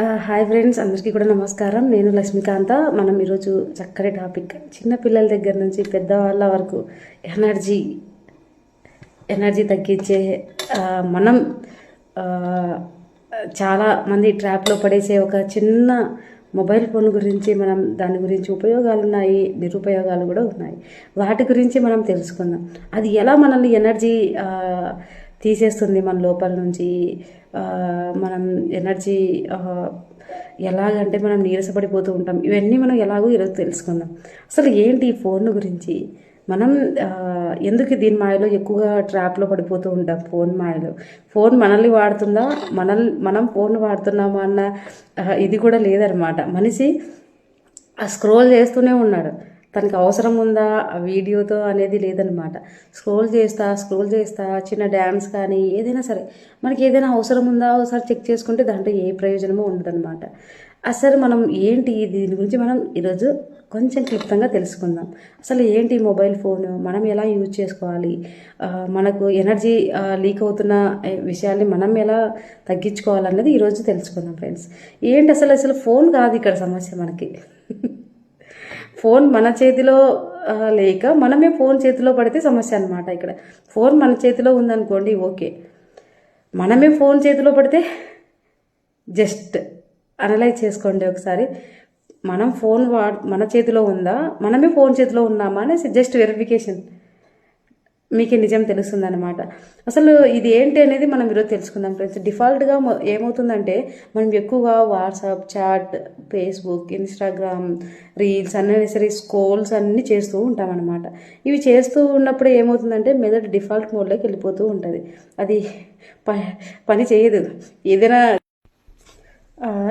Hi friends అందరికీ కూడా నమస్కారం. నేను లక్ష్మీకాంత. మనం ఈరోజు చక్కటి టాపిక్. చిన్న పిల్లల దగ్గర నుంచి పెద్దవాళ్ళ వరకు ఎనర్జీ ఎనర్జీ తగ్గించే మనం చాలా మంది ట్రాప్లో పడేసే ఒక చిన్న మొబైల్ ఫోన్ గురించి మనం దాని గురించి ఉపయోగాలు ఉన్నాయి నిరుపయోగాలు కూడా ఉన్నాయి. వాటి గురించి మనం తెలుసుకుందాం. అది ఎలా మనల్ని ఎనర్జీ తీసేస్తుంది మన లోపల నుంచి మనం ఎనర్జీ ఎలాగంటే మనం నీరసపడిపోతూ ఉంటాం. ఇవన్నీ మనం ఎలాగో ఈరోజు తెలుసుకుందాం. అసలు ఏంటి ఈ ఫోన్ గురించి? మనం ఎందుకు దీని మాయలో ఎక్కువగా ట్రాప్లో పడిపోతూ ఉంటాం ఫోన్ మాయలో? ఫోన్ మనల్ని వాడుతుందా? మనల్ మనం ఫోన్ వాడుతున్నామా అన్న ఇది కూడా లేదనమాట మనిషి ఆ స్క్రోల్ చేస్తూనే ఉన్నాడు. తనకి అవసరం ఉందా వీడియోతో అనేది లేదనమాట స్క్రోల్ చేస్తా స్క్రోల్ చేస్తా చిన్న డ్యాన్స్ కానీ ఏదైనా సరే మనకి ఏదైనా అవసరం ఉందా ఒకసారి చెక్ చేసుకుంటే దాంట్లో ఏ ప్రయోజనమో ఉండదనమాట అసలు మనం ఏంటి దీని గురించి మనం ఈరోజు కొంచెం క్లుప్తంగా తెలుసుకుందాం. అసలు ఏంటి మొబైల్ ఫోన్? మనం ఎలా యూజ్ చేసుకోవాలి? మనకు ఎనర్జీ లీక్ అవుతున్న విషయాన్ని విషయాల్ని మనం ఎలా తగ్గించుకోవాలన్నది ఈరోజు తెలుసుకుందాం ఫ్రెండ్స్. ఏంటి అసలు అసలు ఫోన్ కాదు ఇక్కడ సమస్య మనకి. ఫోన్ మన చేతిలో లేక మనమే ఫోన్ చేతిలో పడితే సమస్య అనమాట ఇక్కడ. ఫోన్ మన చేతిలో ఉందనుకోండి ఓకే. మనమే ఫోన్ చేతిలో పడితే జస్ట్ అనలైజ్ చేసుకోండి ఒకసారి. మనం ఫోన్ వా మన చేతిలో ఉందా? మనమే ఫోన్ చేతిలో ఉన్నామా అనేసి జస్ట్ వెరిఫికేషన్. మీకే నిజం తెలుస్తుంది అనమాట అసలు ఇది ఏంటి అనేది మనం ఈరోజు తెలుసుకుందాం ఫ్రెండ్స్. డిఫాల్ట్గా ఏమవుతుందంటే మనం ఎక్కువగా WhatsApp chat Facebook Instagram reels unnecessary scrolls అన్నీ చేస్తూ ఉంటాం అనమాట ఇవి చేస్తూ ఉన్నప్పుడు ఏమవుతుందంటే మెదడు డిఫాల్ట్ మోడ్లోకి వెళ్ళిపోతూ ఉంటుంది. అది ప పని చేయదు. ఏదైనా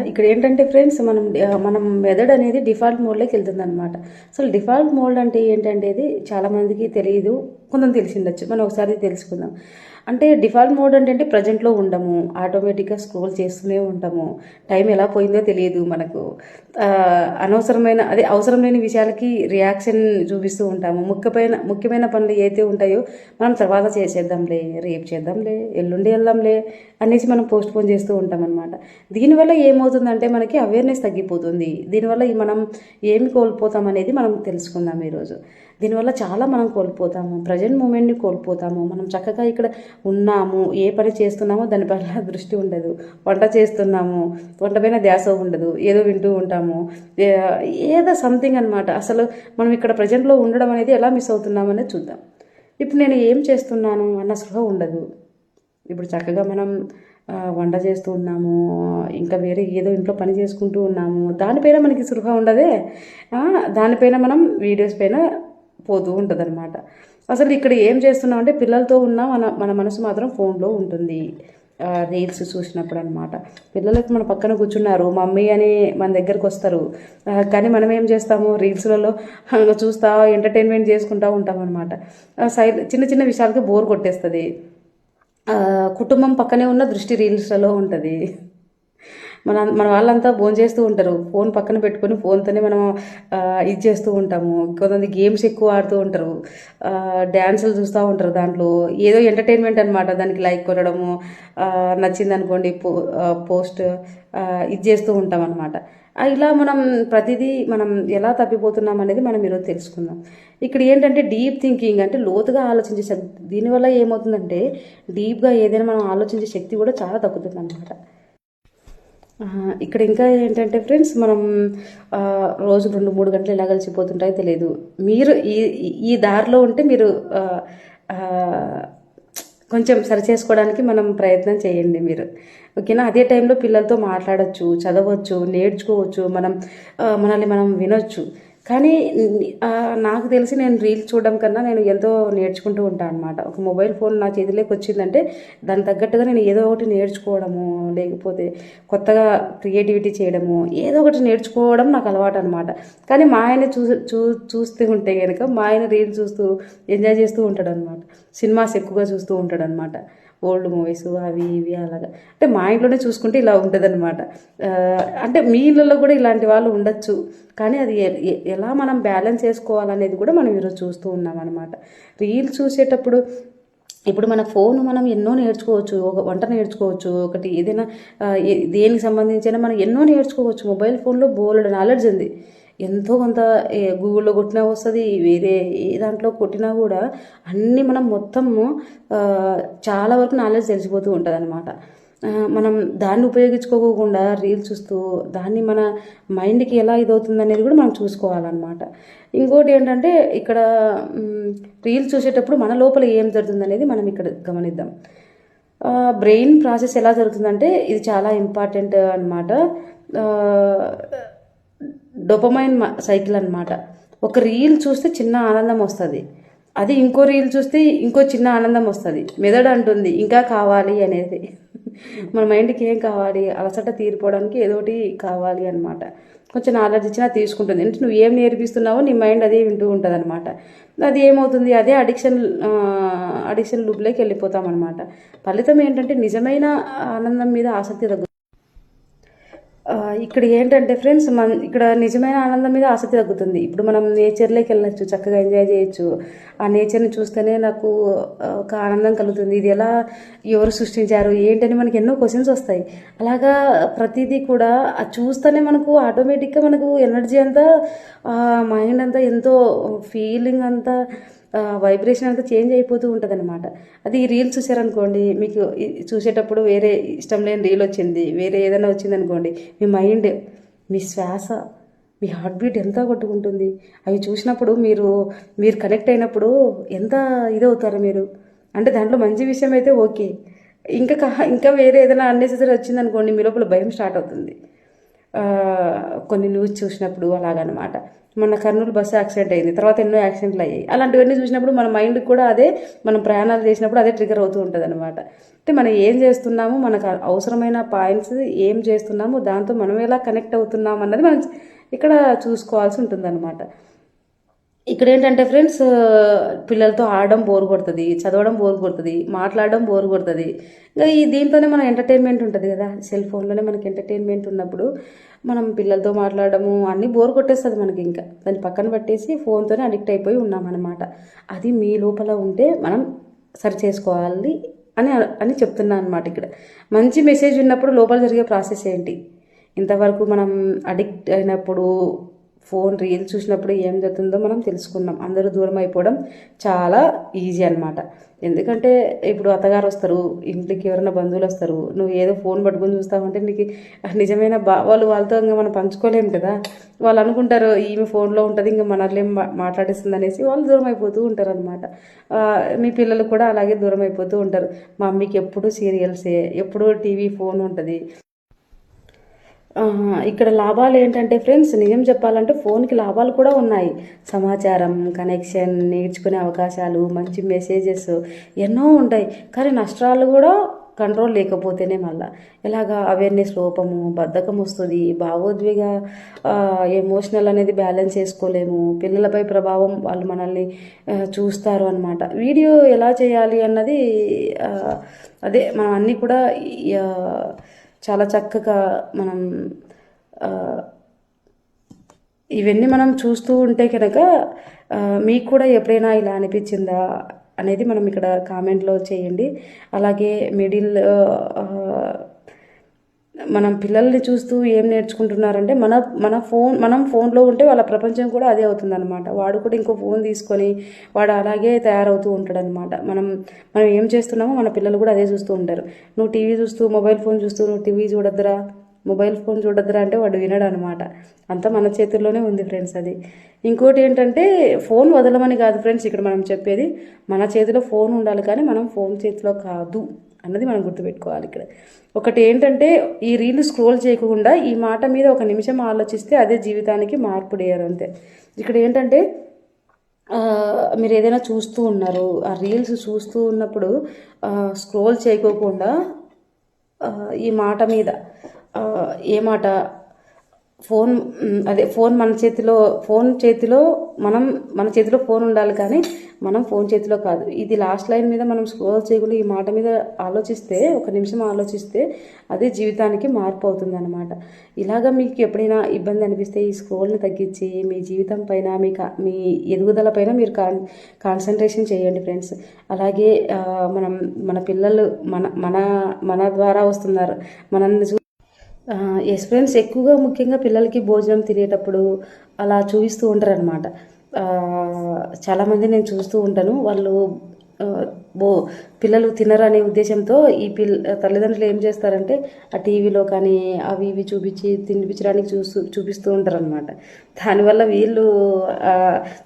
ఇక్కడ ఏంటంటే ఫ్రెండ్స్ మనం మనం మెదడ్ అనేది డిఫాల్ట్ మోడ్లోకి వెళ్తుంది అనమాట అసలు డిఫాల్ట్ మోడ్ అంటే ఏంటంటే ఇది చాలామందికి తెలియదు కొంత తెలిసిండొచ్చు మనం ఒకసారి తెలుసుకుందాం. అంటే డిఫాల్ట్ మోడ్ అంటే అంటే ప్రజెంట్లో ఉండము. ఆటోమేటిక్గా స్క్రోల్ చేస్తూనే ఉంటాము. టైం ఎలా పోయిందో తెలియదు మనకు. అనవసరమైన అదే అవసరం లేని విషయాలకి రియాక్షన్ చూపిస్తూ ఉంటాము. ముఖ్యమైన ముఖ్యమైన పనులు ఏదైతే ఉంటాయో మనం తర్వాత చేసేద్దాంలే రేపు చేద్దాంలే ఎల్లుండి వెళ్దాంలే అనేసి మనం పోస్ట్ పోన్ చేస్తూ ఉంటాం అనమాట దీనివల్ల ఏమవుతుందంటే మనకి అవేర్నెస్ తగ్గిపోతుంది. దీనివల్ల మనం ఏమి కోల్పోతాం అనేది మనం తెలుసుకుందాం ఈరోజు. దీనివల్ల చాలా మనం కోల్పోతాము. ప్రజెంట్ మూమెంట్ని కోల్పోతాము. మనం చక్కగా ఇక్కడ ఉన్నాము. ఏ పని చేస్తున్నామో దానిపైన దృష్టి ఉండదు. వంట చేస్తున్నాము. వంట పైన ధ్యాస ఉండదు. ఏదో వింటూ ఉంటాము. ఏదో సంథింగ్ అనమాట అసలు మనం ఇక్కడ ప్రజెంట్లో ఉండడం అనేది ఎలా మిస్ అవుతున్నాం అనేది చూద్దాం. ఇప్పుడు నేను ఏం చేస్తున్నాను అన్న స్పృహ ఉండదు. ఇప్పుడు చక్కగా మనం వంట చేస్తూ ఉన్నాము. ఇంకా వేరే ఏదో ఇంట్లో పని చేసుకుంటూ ఉన్నాము. దానిపైన మనకి సుఖ ఉండదే. దానిపైన మనం వీడియోస్ పైన పోతూ ఉంటుంది అనమాట అసలు ఇక్కడ ఏం చేస్తున్నాం అంటే పిల్లలతో ఉన్న మన మన మనసు మాత్రం ఫోన్లో ఉంటుంది. రీల్స్ చూసినప్పుడు అనమాట పిల్లలకు మన పక్కన కూర్చున్నారు మమ్మీ అని మన దగ్గరకు వస్తారు. కానీ మనం ఏం చేస్తాము? రీల్స్లలో చూస్తా ఎంటర్టైన్మెంట్ చేసుకుంటూ ఉంటాం అనమాట సైల్ చిన్న చిన్న విషయాలకి బోర్ కొట్టేస్తుంది. కుటుంబం పక్కనే ఉన్న దృష్టి రీల్స్లలో ఉంటుంది. మన మన వాళ్ళంతా ఫోన్ చేస్తూ ఉంటారు. ఫోన్ పక్కన పెట్టుకొని ఫోన్తోనే మనం ఇది చేస్తూ ఉంటాము. కొంతమంది గేమ్స్ ఎక్కువ ఆడుతూ ఉంటారు. డ్యాన్సులు చూస్తూ ఉంటారు దాంట్లో. ఏదో ఎంటర్టైన్మెంట్ అనమాట దానికి లైక్ కొట్టడము నచ్చింది అనుకోండి పో పోస్ట్ ఇది చేస్తూ ఉంటాం అనమాట ఇలా మనం ప్రతిదీ మనం ఎలా తప్పిపోతున్నాం అనేది మనం ఈరోజు తెలుసుకుందాం. ఇక్కడ ఏంటంటే డీప్ థింకింగ్ అంటే లోతుగా ఆలోచించే శక్తి. దీనివల్ల ఏమవుతుందంటే డీప్గా ఏదైనా మనం ఆలోచించే శక్తి కూడా చాలా తగ్గుతుంది అనమాట ఇక్కడ ఇంకా ఏంటంటే ఫ్రెండ్స్ మనం రోజు రెండు మూడు గంటలు ఎలా కలిసిపోతుంటాయో తెలియదు మీరు ఈ ఈ- దారిలో ఉంటే మీరు కొంచెం సరి చేసుకోవడానికి మనం ప్రయత్నం చేయండి మీరు. ఓకేనా? అదే టైంలో పిల్లలతో మాట్లాడచ్చు చదవచ్చు నేర్చుకోవచ్చు మనం మనల్ని మనం వినొచ్చు. కానీ నాకు తెలిసి నేను రీల్స్ చూడడం కన్నా నేను ఎంతో నేర్చుకుంటూ ఉంటాను అనమాట ఒక మొబైల్ ఫోన్ నా చేతిలోకి వచ్చిందంటే దానికి తగ్గట్టుగా నేను ఏదో ఒకటి నేర్చుకోవడము లేకపోతే కొత్తగా క్రియేటివిటీ చేయడము ఏదో ఒకటి నేర్చుకోవడం నాకు అలవాటు అనమాట కానీ మా ఆయన చూ చూ చూస్తూ ఉంటే కనుక మా ఆయన రీల్స్ చూస్తూ ఎంజాయ్ చేస్తూ ఉంటాడు అనమాట సినిమాస్ ఎక్కువగా చూస్తూ ఉంటాడు అనమాట ఓల్డ్ మూవీస్ అవి ఇవి అలాగా. అంటే మా ఇంట్లోనే చూసుకుంటే ఇలా ఉంటుంది అనమాట అంటే మీ ఇళ్ళలో కూడా ఇలాంటి వాళ్ళు ఉండొచ్చు. కానీ అది ఎ- ఎలా మనం బ్యాలెన్స్ చేసుకోవాలనేది కూడా మనం ఈరోజు చూస్తూ ఉన్నాం అనమాట రీల్స్ చూసేటప్పుడు ఇప్పుడు మన ఫోన్ మనం ఎన్నో నేర్చుకోవచ్చు. ఒక వంట నేర్చుకోవచ్చు ఒకటి ఏదైనా దేనికి సంబంధించిన మనం ఎన్నో నేర్చుకోవచ్చు. మొబైల్ ఫోన్లో బోలెడు నాలెడ్జ్ ఉంది. ఎంతో కొంత గూగుల్లో కొట్టినా వస్తుంది వేరే ఏ దాంట్లో కొట్టినా కూడా అన్నీ మనం మొత్తము చాలా వరకు నాలెడ్జ్ తెలిసిపోతూ ఉంటుంది అనమాట మనం దాన్ని ఉపయోగించుకోకుండా రీల్స్ చూస్తూ దాన్ని మన మైండ్కి ఎలా ఇదవుతుంది అనేది కూడా మనం చూసుకోవాలన్నమాట. ఇంకోటి ఏంటంటే ఇక్కడ రీల్స్ చూసేటప్పుడు మన లోపల ఏం జరుగుతుంది అనేది మనం ఇక్కడ గమనిద్దాం. బ్రెయిన్ ప్రాసెస్ ఎలా జరుగుతుందంటే ఇది చాలా ఇంపార్టెంట్ అనమాట డొపమైన్ సైకిల్ అన్నమాట. ఒక రీల్ చూస్తే చిన్న ఆనందం వస్తుంది. అది ఇంకో రీల్ చూస్తే ఇంకో చిన్న ఆనందం వస్తుంది. మెదడు అంటుంది ఇంకా కావాలి అనేది. మన మైండ్కి ఏం కావాలి? అలసట తీరిపోవడానికి ఏదో ఒకటి కావాలి అనమాట కొంచెం నాలెడ్జ్ ఇచ్చినా తీసుకుంటుంది. అంటే నువ్వు ఏం నేర్పిస్తున్నావో నీ మైండ్ అదే వింటూ ఉంటుంది అనమాట అది ఏమవుతుంది? అదే అడిక్షన్ అడిక్షన్ లూప్లోకి వెళ్ళిపోతాం అనమాట ఫలితం ఏంటంటే నిజమైన ఆనందం మీద ఆసక్తి తగ్గు ఆ, ఇక్కడ ఏంటంటే ఫ్రెండ్స్ మన ఇక్కడ నిజమైన ఆనందం మీద ఆసక్తి తగ్గుతుంది. ఇప్పుడు మనం నేచర్లోకి వెళ్ళచ్చు చక్కగా ఎంజాయ్ చేయొచ్చు. ఆ నేచర్ని చూస్తేనే నాకు ఒక ఆనందం కలుగుతుంది. ఇది ఎలా ఎవరు సృష్టించారు ఏంటని మనకి ఎన్నో క్వశ్చన్స్ వస్తాయి. అలాగా ప్రతిదీ కూడా చూస్తేనే మనకు ఆటోమేటిక్గా మనకు ఎనర్జీ అంతా మైండ్ అంతా ఎంతో ఫీలింగ్ అంతా వైబ్రేషన్ అంతా చేంజ్ అయిపోతూ ఉంటుంది అనమాట అది ఈ రీల్ చూసారనుకోండి మీకు చూసేటప్పుడు వేరే ఇష్టం లేని రీల్ వచ్చింది వేరే ఏదైనా వచ్చింది అనుకోండి మీ మైండ్ మీ శ్వాస మీ హార్ట్ బీట్ ఎంత కొట్టుకుంటుంది. అవి చూసినప్పుడు మీరు మీరు కనెక్ట్ అయినప్పుడు ఎంత ఇదవుతారు మీరు? అంటే దాంట్లో మంచి విషయం అయితే ఓకే ఇంకా ఇంకా వేరే ఏదైనా అన్నెసెసరీ వచ్చింది అనుకోండి మీ లోపల భయం స్టార్ట్ అవుతుంది. కొన్ని న్యూస్ చూసినప్పుడు అలాగనమాట. మన కర్నూలు బస్సు యాక్సిడెంట్ అయింది. తర్వాత ఎన్నో యాక్సిడెంట్లు అయ్యాయి. అలాంటివన్నీ చూసినప్పుడు మన మైండ్ కూడా అదే మనం ప్రయాణాలు చేసినప్పుడు అదే ట్రిగర్ అవుతూ ఉంటుంది అనమాట అంటే మనం ఏం చేస్తున్నాము? మనకు అవసరమైన పాయింట్స్ ఏం చేస్తున్నాము? దాంతో మనం ఎలా కనెక్ట్ అవుతున్నాం అన్నది మనం ఇక్కడ చూసుకోవాల్సి ఉంటుంది ఇక్కడ ఏంటంటే ఫ్రెండ్స్ పిల్లలతో ఆడడం బోర్ కొడుతుంది చదవడం బోర్ కొడుతుంది మాట్లాడడం బోర్ కొడుతుంది. ఇంకా ఈ దీంతోనే మన ఎంటర్టైన్మెంట్ ఉంటుంది కదా. సెల్ ఫోన్లోనే మనకి ఎంటర్టైన్మెంట్ ఉన్నప్పుడు మనం పిల్లలతో మాట్లాడడము అన్నీ బోర్ కొట్టేస్తుంది మనకి ఇంకా. దాన్ని పక్కన పెట్టేసి ఫోన్తోనే అడిక్ట్ అయిపోయి ఉన్నామన్నమాట అది మీ లోపల ఉంటే మనం సరి చేసుకోవాలి అని అని చెప్తున్నాను అనమాట ఇక్కడ. మంచి మెసేజ్ ఉన్నప్పుడు లోపల జరిగే ప్రాసెస్ ఏంటి? ఇంతవరకు మనం అడిక్ట్ అయినప్పుడు ఫోన్ రీల్ చూసినప్పుడు ఏం జరుగుతుందో మనం తెలుసుకున్నాం అందరూ దూరం అయిపోవడం చాలా ఈజీ అనమాట ఎందుకంటే ఇప్పుడు అత్తగారు వస్తారు ఇంటికి ఎవరైనా బంధువులు వస్తారు నువ్వు ఏదో ఫోన్ పట్టుకొని చూస్తావంటే నీకు నిజమైన భావాలు వాళ్ళతో ఇంకా మనం పంచుకోలేము కదా. వాళ్ళు అనుకుంటారు ఈమె ఫోన్లో ఉంటుంది ఇంకా మనల్ని మాట్లాడేస్తుంది అనేసి వాళ్ళు దూరం అయిపోతూ ఉంటారు అనమాట మీ పిల్లలు కూడా అలాగే దూరం అయిపోతూ ఉంటారు. మా మమ్మీకి ఎప్పుడు సీరియల్సే ఎప్పుడు టీవీ ఫోన్ ఉంటుంది. ఇక్కడ లాభాలు ఏంటంటే ఫ్రెండ్స్ నిజం చెప్పాలంటే ఫోన్కి లాభాలు కూడా ఉన్నాయి. సమాచారం కనెక్షన్ నేర్చుకునే అవకాశాలు మంచి మెసేజెస్ ఎన్నో ఉంటాయి. కానీ నష్టాలు కూడా కంట్రోల్ లేకపోతేనే మళ్ళా ఇలాగా అవేర్నెస్ లోపము బద్ధకం వస్తుంది భావోద్వేగ ఎమోషనల్ అనేది బ్యాలెన్స్ చేసుకోలేము. పిల్లలపై ప్రభావం వాళ్ళు మనల్ని చూస్తారు అనమాట వీడియో ఎలా చేయాలి అన్నది అదే మనం అన్నీ కూడా చాలా చక్కగా మనం ఇవన్నీ మనం చూస్తూ ఉంటే కనుక మీకు కూడా ఎప్పుడైనా ఇలా అనిపించిందా అనేది మనం ఇక్కడ కామెంట్లో చేయండి. అలాగే మిడిల్ మనం పిల్లల్ని చూస్తూ ఏం నేర్చుకుంటున్నారంటే మన మన ఫోన్ మనం ఫోన్లో ఉంటే వాళ్ళ ప్రపంచం కూడా అదే అవుతుందన్నమాట. వాడు కూడా ఇంకో ఫోన్ తీసుకొని వాడు అలాగే తయారవుతూ ఉంటాడనమాట మనం మనం ఏం చేస్తున్నామో మన పిల్లలు కూడా అదే చూస్తూ ఉంటారు. నువ్వు టీవీ చూస్తూ మొబైల్ ఫోన్ చూస్తూ నువ్వు టీవీ చూడద్దురా? మొబైల్ ఫోన్ చూడద్దురా అంటే వాడు వినడు అనమాట అంతా మన చేతుల్లోనే ఉంది ఫ్రెండ్స్ అది. ఇంకోటి ఏంటంటే ఫోన్ వదలమని కాదు ఫ్రెండ్స్ ఇక్కడ మనం చెప్పేది. మన చేతిలో ఫోన్ ఉండాలి కానీ మనం ఫోన్ చేతిలో కాదు. అన్నది మనం గుర్తుపెట్టుకోవాలి ఇక్కడ. ఒకటి ఏంటంటే ఈ రీల్ స్క్రోల్ చేయకుండా ఈ మాట మీద ఒక నిమిషం ఆలోచిస్తే అదే జీవితానికి మార్పు లేరు అంతే. ఇక్కడ ఏంటంటే మీరు ఏదైనా చూస్తూ ఉన్నారు ఆ రీల్స్ చూస్తూ ఉన్నప్పుడు స్క్రోల్ చేయకోకుండా ఈ మాట మీద ఏ మాట ఫోన్ అదే ఫోన్ మన చేతిలో ఫోన్ చేతిలో మనం మన చేతిలో ఫోన్ ఉండాలి కానీ మనం ఫోన్ చేతిలో కాదు. ఇది లాస్ట్ లైన్ మీద మనం స్క్రోల్ చేయకుండా ఈ మాట మీద ఆలోచిస్తే ఒక నిమిషం ఆలోచిస్తే అదే జీవితానికి మార్పు అవుతుంది అనమాట ఇలాగ మీకు ఎప్పుడైనా ఇబ్బంది అనిపిస్తే ఈ స్క్రోల్ని తగ్గించి మీ జీవితం పైన మీ కా- మీ ఎదుగుదల పైన మీరు కాన్ కాన్సన్ట్రేషన్ చేయండి ఫ్రెండ్స్. అలాగే మనం మన పిల్లలు మన మన మన ద్వారా వస్తున్నారు. మనల్ని ఎస్ ఫ్రెండ్స్ ఎక్కువగా ముఖ్యంగా పిల్లలకి భోజనం తినేటప్పుడు అలా చూపిస్తూ ఉంటారు అనమాట చాలామంది నేను చూస్తూ ఉంటాను. వాళ్ళు బో పిల్లలు తినరనే ఉద్దేశంతో ఈ పిల్ తల్లిదండ్రులు ఏం చేస్తారంటే ఆ టీవీలో కానీ అవి ఇవి చూపించి తినిపించడానికి చూస్తూ చూపిస్తూ ఉంటారు అనమాట దానివల్ల వీళ్ళు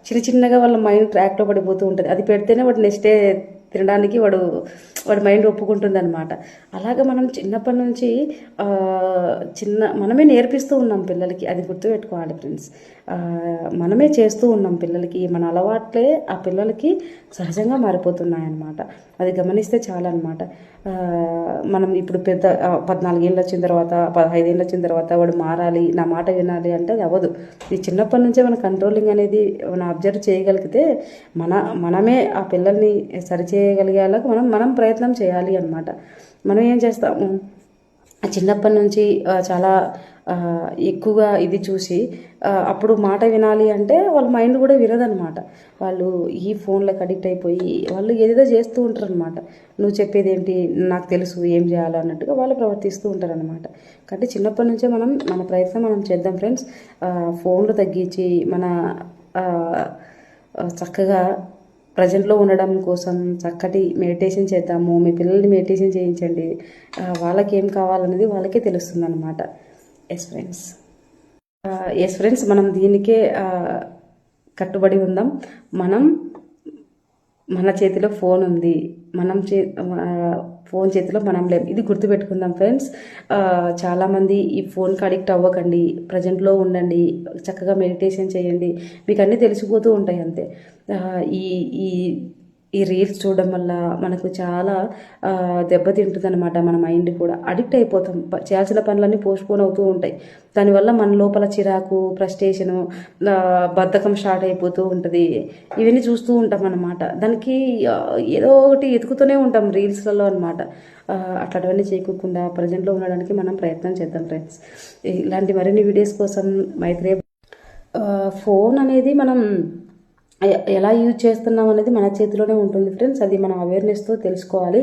చిన్న చిన్నగా వాళ్ళ మైండ్ ట్రాక్లో పడిపోతూ ఉంటుంది. అది పెడితేనే వాడు నెక్స్ట్ డే తినడానికి వాడు వాడి మైండ్ ఒప్పుకుంటుంది అనమాట అలాగే మనం చిన్నప్పటి నుంచి చిన్న మనమే నేర్పిస్తూ ఉన్నాం పిల్లలకి. అది గుర్తుపెట్టుకోవాలి ఫ్రెండ్స్. మనమే చేస్తూ ఉన్నాం పిల్లలకి. మన అలవాట్లే ఆ పిల్లలకి సహజంగా మారిపోతున్నాయి అన్నమాట అది గమనిస్తే చాలా అనమాట మనం ఇప్పుడు పెద్ద ఆ, పద్నాలుగేళ్ళు వచ్చిన తర్వాత పదహైదేళ్ళు వచ్చిన తర్వాత వాడు మారాలి నా మాట వినాలి అంటే అది అవ్వదు. ఈ చిన్నప్పటి నుంచే మన కంట్రోలింగ్ అనేది మనం అబ్జర్వ్ చేయగలిగితే మన మనమే ఆ పిల్లల్ని సరిచే చేయగలిగేలా మనం మనం ప్రయత్నం చేయాలి అనమాట మనం ఏం చేస్తాము? చిన్నప్పటి నుంచి చాలా ఎక్కువగా ఇది చూసి అప్పుడు మాట వినాలి అంటే వాళ్ళ మైండ్ కూడా వినదనమాట వాళ్ళు ఈ ఫోన్లకు అడిక్ట్ అయిపోయి వాళ్ళు ఏదేదో చేస్తూ ఉంటారు అనమాట నువ్వు చెప్పేది ఏంటి నాకు తెలుసు ఏం చేయాలో అన్నట్టుగా వాళ్ళు ప్రవర్తిస్తూ ఉంటారు అనమాట కాబట్టి చిన్నప్పటి నుంచే మనం మన ప్రయత్నం మనం చేద్దాం ఫ్రెండ్స్. ఫోన్లు తగ్గించి మన చక్కగా ప్రజెంట్లో ఉండడం కోసం చక్కటి మెడిటేషన్ చేద్దాము మీ పిల్లల్ని మెడిటేషన్ చేయించండి. వాళ్ళకి ఏం కావాలనేది వాళ్ళకే తెలుస్తుంది అనమాట ఎస్ ఫ్రెండ్స్ ఎస్ ఫ్రెండ్స్ మనం దీనికే కట్టుబడి ఉందాం. మనం మన చేతిలో ఫోన్ ఉంది. మనం చే ఫోన్ చేతిలో మనం లేం. ఇది గుర్తుపెట్టుకుందాం ఫ్రెండ్స్ చాలామంది ఈ ఫోన్కి అడిక్ట్ అవ్వకండి. ప్రజెంట్లో ఉండండి. చక్కగా మెడిటేషన్ చేయండి. మీకు అన్నీ తెలిసిపోతూ ఉంటాయి అంతే. ఈ ఈ ఈ రీల్స్ చూడడం వల్ల మనకు చాలా ఆ, దెబ్బతింటుంది అనమాట మన మైండ్ కూడా. అడిక్ట్ అయిపోతాం. చేయాల్సిన పనులన్నీ పోస్ట్పోన్ అవుతూ ఉంటాయి. దానివల్ల మన లోపల చిరాకు ఫ్రస్ట్రేషను బద్ధకం స్టార్ట్ అయిపోతూ ఉంటుంది. ఇవన్నీ చూస్తూ ఉంటాం అనమాట దానికి ఏదో ఒకటి ఎతుకుతూనే ఉంటాం రీల్స్లలో అనమాట అట్లాంటివన్నీ చేయకుండా ప్రజెంట్లో ఉండడానికి మనం ప్రయత్నం చేద్దాం ఫ్రెండ్స్. ఇలాంటి మరిన్ని వీడియోస్ కోసం మైత్రే ఫోన్ అనేది మనం ఎలా యూజ్ చేస్తున్నాం అనేది మన చేతిలోనే ఉంటుంది ఫ్రెండ్స్. అది మనం అవేర్నెస్తో తెలుసుకోవాలి.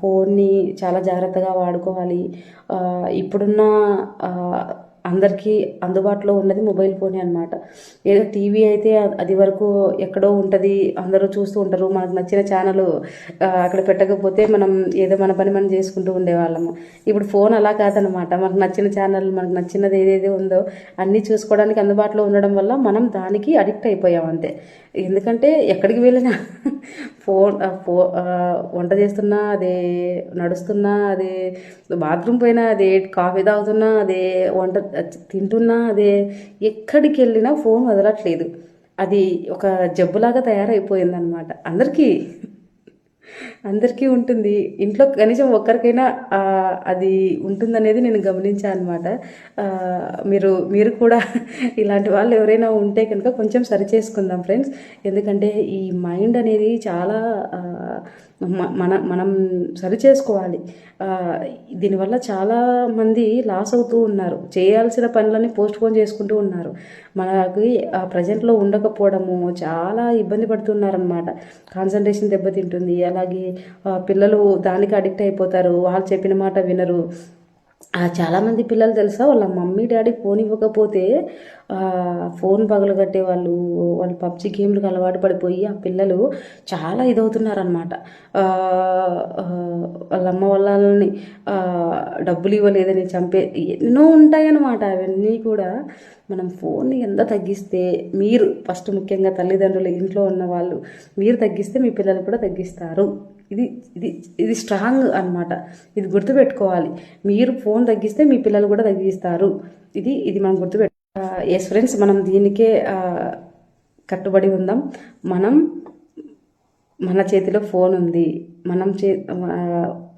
ఫోన్ని చాలా జాగ్రత్తగా వాడుకోవాలి. ఇప్పుడున్న అందరికీ అందుబాటులో ఉన్నది మొబైల్ ఫోనే అనమాట ఏదో టీవీ అయితే అది వరకు ఎక్కడో ఉంటుంది అందరూ చూస్తూ ఉంటారు. మనకు నచ్చిన ఛానల్ అక్కడ పెట్టకపోతే మనం ఏదో మన పని మనం చేసుకుంటూ ఉండేవాళ్ళము. ఇప్పుడు ఫోన్ అలా కాదనమాట మనకు నచ్చిన ఛానల్ మనకు నచ్చినది ఏదైతే ఉందో అన్నీ చూసుకోవడానికి అందుబాటులో ఉండడం వల్ల మనం దానికి అడిక్ట్ అయిపోయాం అంతే. ఎందుకంటే ఎక్కడికి వెళ్ళినా ఫోన్ ఫో వంట చేస్తున్నా అదే నడుస్తున్నా అదే బాత్రూమ్ పోయినా అదే కాఫీ తాగుతున్నా అదే వంట తింటున్నా అదే ఎక్కడికి వెళ్ళినా ఫోన్ వదలట్లేదు. అది ఒక జబ్బులాగా తయారైపోయిందనమాట. అందరికీ అందరికీ ఉంటుంది. ఇంట్లో కనీసం ఒక్కరికైనా అది ఉంటుందనేది నేను గమనించాను అనమాట మీరు మీరు కూడా ఇలాంటి వాళ్ళు ఎవరైనా ఉంటే కనుక కొంచెం సరి చేసుకుందాం ఫ్రెండ్స్. ఎందుకంటే ఈ మైండ్ అనేది చాలా మన మనం సరి చేసుకోవాలి దీనివల్ల చాలా మంది లాస్ అవుతూ ఉన్నారు. చేయాల్సిన పనులన్నీ పోస్ట్ పోన్ చేసుకుంటూ ఉన్నారు. మనకి ఆ ప్రజెంట్లో ఉండకపోవడము చాలా ఇబ్బంది పడుతున్నారనమాట కాన్సన్ట్రేషన్ దెబ్బతింటుంది. అలాగే పిల్లలు దానికి అడిక్ట్ అయిపోతారు. వాళ్ళు చెప్పిన మాట వినరు. చాలామంది పిల్లలు తెలుసా? వాళ్ళ మమ్మీ డాడీ ఫోన్ ఇవ్వకపోతే ఫోన్ ఫోన్ కట్టే వాళ్ళు వాళ్ళు పబ్జి గేమ్లకు అలవాటు పడిపోయి ఆ పిల్లలు చాలా ఇదవుతున్నారనమాట వాళ్ళ అమ్మ వాళ్ళని డబ్బులు ఇవ్వలేదని చంపే ఎన్నో ఉంటాయన్నమాట అవన్నీ కూడా. మనం ఫోన్ని ఎంత తగ్గిస్తే మీరు ఫస్ట్ ముఖ్యంగా తల్లిదండ్రులు ఇంట్లో ఉన్న వాళ్ళు మీరు తగ్గిస్తే మీ పిల్లలు కూడా తగ్గిస్తారు. ఇది ఇది ఇది స్ట్రాంగ్ అన్నమాట. ఇది గుర్తుపెట్టుకోవాలి. మీరు ఫోన్ తగ్గిస్తే మీ పిల్లలు కూడా తగ్గిస్తారు. ఇది ఇది మనం గుర్తుపెట్టు ఎస్ ఫ్రెండ్స్ మనం దీనికే కట్టుబడి ఉందాం. మనం మన చేతిలో ఫోన్ ఉంది. మనం చే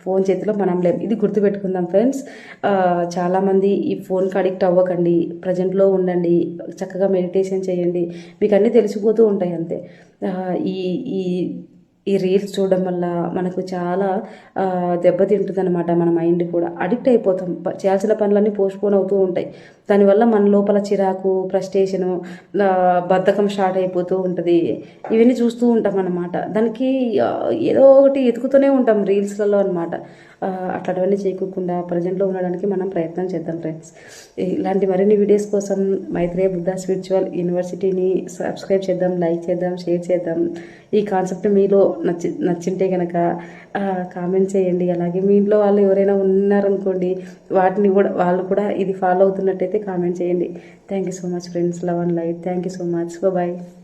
ఫోన్ చేతిలో మనం లేం. ఇది గుర్తుపెట్టుకుందాం ఫ్రెండ్స్ చాలామంది ఈ ఫోన్కి అడిక్ట్ అవ్వకండి. ప్రజెంట్లో ఉండండి. చక్కగా మెడిటేషన్ చేయండి. మీకు అన్నీ తెలిసిపోతూ ఉంటాయి అంతే. ఈ ఈ ఈ రీల్స్ చూడడం వల్ల మనకు చాలా దెబ్బతింటుంది అనమాట మన మైండ్ కూడా. అడిక్ట్ అయిపోతాం. ప- చేయాల్సిన పనులన్నీ పోస్ట్పోన్ అవుతూ ఉంటాయి. దానివల్ల మన లోపల చిరాకు ఫ్రస్ట్రేషను బద్ధకం స్టార్ట్ అయిపోతూ ఉంటుంది. ఇవన్నీ చూస్తూ ఉంటాం అన్నమాట. దానికి ఏదో ఒకటి ఎతుకుతూనే ఉంటాం రీల్స్లలో అనమాట అట్లాంటివన్నీ చేయకుండా ప్రజెంట్లో ఉండడానికి మనం ప్రయత్నం చేద్దాం ఫ్రెండ్స్ ఇలాంటి మరిన్ని వీడియోస్ కోసం మైత్రేయ బుద్ధ స్పిరిచువల్ యూనివర్సిటీని సబ్స్క్రైబ్ చేద్దాం లైక్ చేద్దాం షేర్ చేద్దాం. ఈ కాన్సెప్ట్ మీలో నచ్చి నచ్చింటే కనుక కామెంట్ చేయండి. అలాగే మీ ఇంట్లో వాళ్ళు ఎవరైనా ఉన్నారనుకోండి వాటిని కూడా వాళ్ళు కూడా ఇది ఫాలో అవుతున్నట్టయితే కామెంట్ చేయండి. Thank you so much friends love and light thank you so much bye